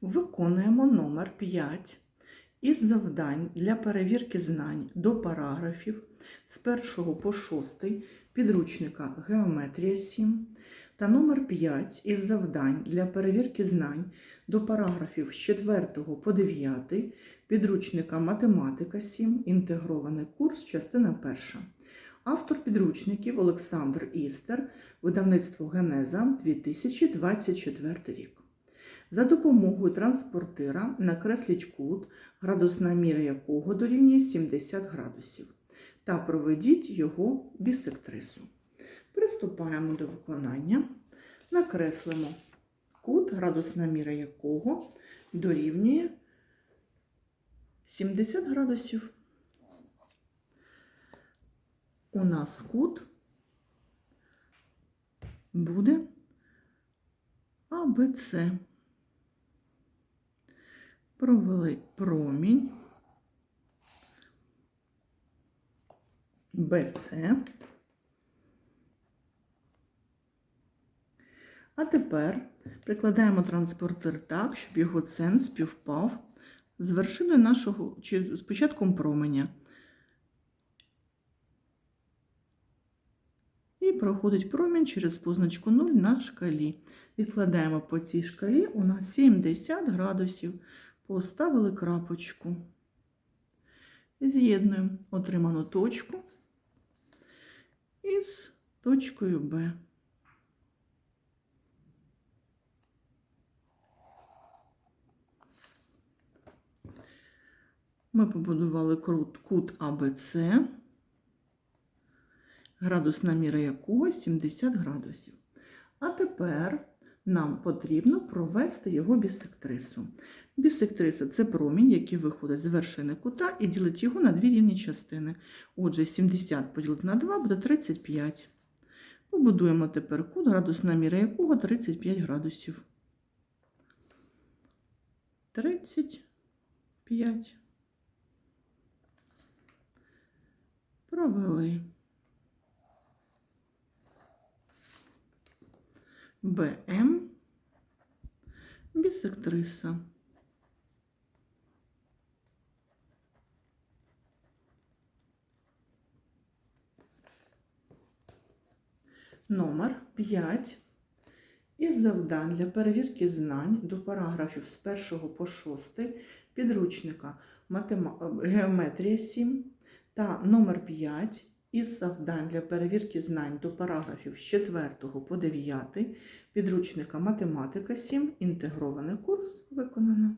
Виконуємо номер 5 із завдань для перевірки знань до параграфів з 1 по 6 підручника Геометрія 7 та номер 5 із завдань для перевірки знань до параграфів з 4 по 9 підручника Математика 7, інтегрований курс, частина 1. Автор підручників Олександр Істер, видавництво Генеза 2024 рік. За допомогою транспортира накресліть кут, градусна міра якого дорівнює 70 градусів, та проведіть його бісектрису. Приступаємо до виконання. Накреслимо кут, градусна міра якого дорівнює 70 градусів. У нас кут буде АБЦ. Провели промінь БЦ. А тепер прикладаємо транспортир так, щоб його цен співпав з вершиною нашого чи з початком променя. І проходить промінь через позначку 0 на шкалі. Відкладаємо по цій шкалі у нас 70 градусів. Поставили крапочку. З'єднуємо отриману точку із точкою Б. Ми побудували кут АБЦ, градусна міра якого 70 градусів. А тепер нам потрібно провести його бісектрису. Бісектриса це промінь, який виходить з вершини кута і ділить його на дві рівні частини. Отже, 70 поділити на 2 буде 35. Побудуємо тепер кут, градусна міра якого 35 градусів. 35. Провели. БМ бісектриса. Номер 5 із завдань для перевірки знань до параграфів з 1 по 6 підручника. Геометрія 7 та номер 5 із завдань для перевірки знань до параграфів з 4 по 9 підручника Математика 7 інтегрований курс виконано.